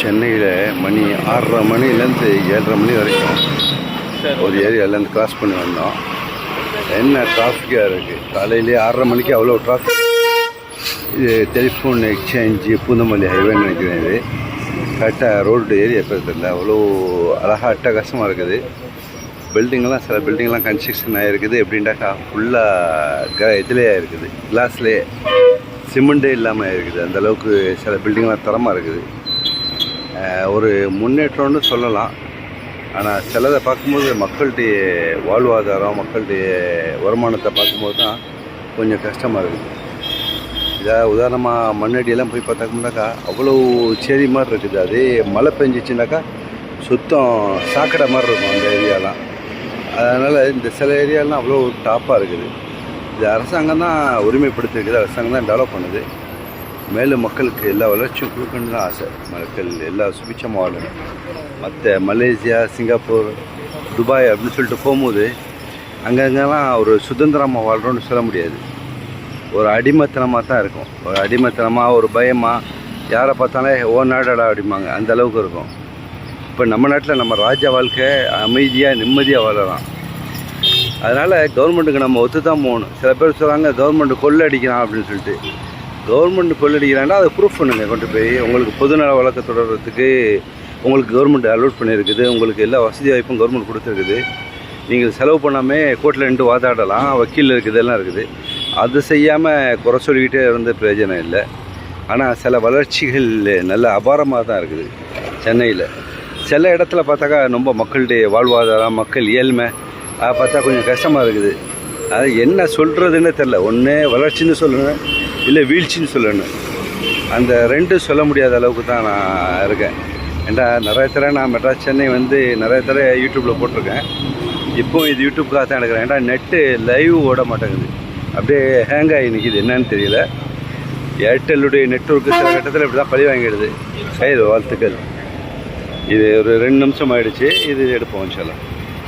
சென்னையில் மணி ஆறரை மணிலேருந்து ஏழரை மணி வரைக்கும் ஒரு ஏரியாலேருந்து கிராஸ் பண்ணி வந்தோம். என்ன டிராஃபிக்காக இருக்குது காலையிலேயே ஆறரை மணிக்கு அவ்வளோ டிராஃபிக் இது டெலிஃபோன் எக்ஸ்சேஞ்சு பூந்தமல்லி ஹைவேன்னு நினைக்கிறேன் இது. கரெக்டாக ரோடு ஏரியா பேர் தெரியல. அவ்வளோ அழகாக அட்டகாசமாக இருக்குது. பில்டிங்லாம் சில பில்டிங்லாம் கன்ஸ்ட்ரக்ஷன் ஆகிருக்குது எப்படின்டாக்கா ஃபுல்லாக க இதுலேயே இருக்குது கிளாஸ்லேயே சிமெண்ட்டே இல்லாமல் இருக்குது அந்த அளவுக்கு சில பில்டிங்லாம் தரமாக இருக்குது. ஒரு முன்னேற்றம்னு சொல்லலாம். ஆனால் சிலதை பார்க்கும்போது மக்களுடைய வாழ்வாதாரம் மக்களுடைய வருமானத்தை பார்க்கும்போது தான் கொஞ்சம் கஷ்டமாக இருக்குது இதாக உதாரணமாக மண்ணடியெல்லாம் போய் பார்த்தாக்கோம்னாக்கா அவ்வளோ செடி மாதிரி இருக்குது. அதே மழை பெஞ்சிச்சுனாக்கா சுத்தம் சாக்கடை மாதிரி இருக்கும் அந்த ஏரியாலாம். அதனால் இந்த சில ஏரியாலாம் அவ்வளோ டாப்பாக இருக்குது. இது அரசாங்கம் தான் உரிமைப்படுத்திருக்குது அரசாங்கம் தான் டெவலப் பண்ணுது. மேலும் மக்களுக்கு எல்லா வளர்ச்சியும் கொடுக்கணும்னு தான் ஆசை. மக்கள் எல்லா சுபிச்சமாக வாழணும் மற்ற மலேசியா சிங்கப்பூர் துபாய் அப்படின்னு சொல்லிட்டு போகும்போது அங்கங்கெல்லாம் ஒரு சுதந்திரமாக வாழ்கிறோன்னு சொல்ல முடியாது. ஒரு அடிமைத்தனமாக தான் இருக்கும். ஒரு அடிமைத்தனமாக ஒரு பயமாக யாரை பார்த்தாலே ஓ நாடடா அப்படிம்பாங்க. அந்த அளவுக்கு இருக்கும். இப்போ நம்ம நாட்டில் நம்ம ராஜா வாழ்க்கை அமைதியாக நிம்மதியாக வாழலாம். அதனால் கவர்மெண்ட்டுக்கு நம்ம ஒத்து தான் போகணும். சில பேர் சொல்கிறாங்க கவர்மெண்ட் கொள்ளடிக்கிறான் அப்படின்னு சொல்லிட்டு. கவர்மெண்ட் கொள்ளடிக்கிறாண்டா அதை ப்ரூஃப் பண்ணுங்க. கொண்டு போய் உங்களுக்கு பொதுநல வழக்கு தொடர்றதுக்கு உங்களுக்கு கவர்மெண்ட் அலோட் பண்ணியிருக்குது உங்களுக்கு எல்லா வசதி வாய்ப்பும் கவர்மெண்ட் கொடுத்துருக்குது. நீங்கள் செலவு பண்ணாமல் கோர்ட்டில் நின்று வாதாடலாம். வக்கீல் இருக்குது எல்லாம் இருக்குது. அது செய்யாமல் குறை சொல்லிக்கிட்டே இருந்த பிரயோஜனம் இல்லை. ஆனால் சில வளர்ச்சிகள் நல்ல அபாரமாக தான் இருக்குது சென்னையில். சில இடத்துல பார்த்தாக்கா ரொம்ப மக்களுடைய வாழ்வாதாரம் மக்கள் ஏழ்மை அதை பார்த்தா கொஞ்சம் கஷ்டமாக இருக்குது. அது என்ன சொல்கிறதுன்னு தெரில ஒன்று வளர்ச்சின்னு சொல்லணும் இல்லை வீழ்ச்சின்னு சொல்லணும். அந்த ரெண்டும் சொல்ல முடியாத அளவுக்கு தான் நான் இருக்கேன். ஏன்டா நிறைய தடவை நான் மெட்ராஸ் சென்னை வந்து நிறைய தடவை யூடியூப்பில் போட்டிருக்கேன். இப்போ இது யூடியூப்காக தான் எடுக்கிறேன். ஏன்டா நெட்டு லைவ் ஓட மாட்டேங்குது. அப்படியே ஹேங் ஆகி நிற்கிது என்னன்னு தெரியல. ஏர்டெல்லுடைய நெட்ஒர்க்கு சில கட்டத்தில் இப்படி தான் பழி வாங்கிடுது. சரி வாழ்த்துக்கள். இது ஒரு ரெண்டு நிமிஷம் ஆகிடுச்சு இது எடுப்போம் சொல்லலாம்